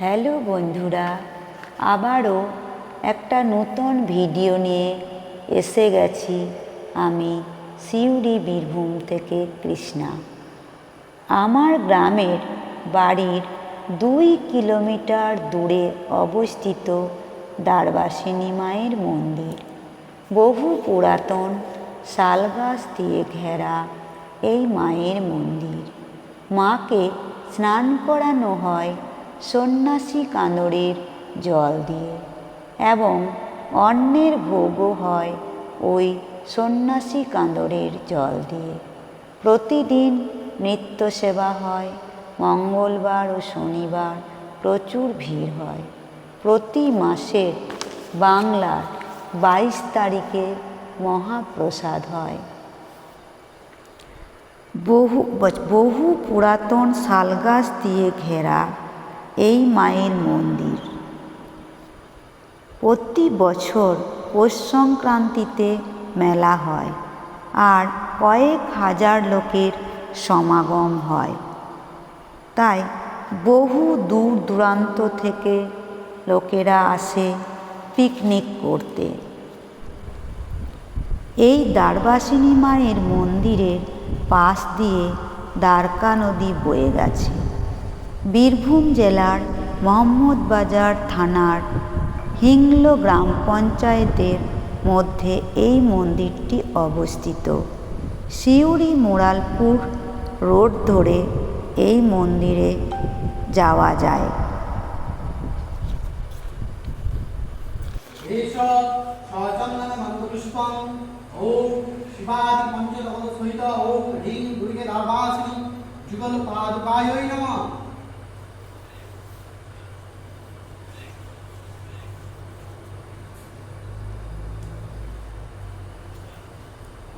Hello বন্ধুরা, আবারও একটা নতুন ভিডিও নিয়ে এসে গেছি আমি সিউড়ি বীরভূম থেকে কৃষ্ণা। আমার গ্রামের বাড়ির দুই কিলোমিটার দূরে অবস্থিত দ্বারবাসিনী মায়ের মন্দির। বহু পুরাতন শালগাছ দিয়ে ঘেরা এই মায়ের মন্দির। মাকে স্নান করানো হয় সন্ন্যাসী কাঁদরের জল দিয়ে এবং অন্যের ভোগও হয় ওই সন্ন্যাসী কাঁদরের জল দিয়ে। প্রতিদিন নৃত্য সেবা হয়, মঙ্গলবার ও শনিবার প্রচুর ভিড় হয়। প্রতি মাসে বাংলার বাইশ তারিখে মহাপ্রসাদ হয়। বহু বহু পুরাতন শালগাছ দিয়ে ঘেরা এই মায়ের মন্দির। প্রতি বছর পৌষ সংক্রান্তিতে মেলা হয় আর কয়েক হাজার লোকের সমাগম হয়। তাই বহু দূর দূরান্ত থেকে লোকেরা আসে পিকনিক করতে। এই দ্বারবাসিনী মায়ের মন্দিরের পাশ দিয়ে দ্বারকা নদী বয়ে গেছে। বীরভূম জেলার মহম্মদবাজার থানার হিংলো গ্রাম পঞ্চায়েতের মধ্যে এই মন্দিরটি অবস্থিত। শিউরি মোড়ালপুর রোড ধরে এই মন্দিরে যাওয়া যায়। সহিত দুর্গে যুগল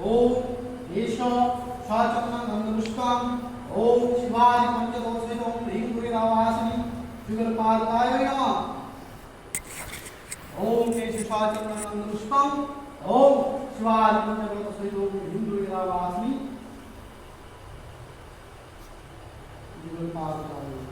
ॐ एष सचन्दनमन्दपुष्पम् ॐ शिवादिपञ्चदशसहित ॐ ह्रीं दुर्गे दार्वासिनी जुगलपादुकायै नमः ओम केशवाचंदन पुष्पम ओम शिवाय पंचभूत सहित हिंदू विरावासनी जीवन पाद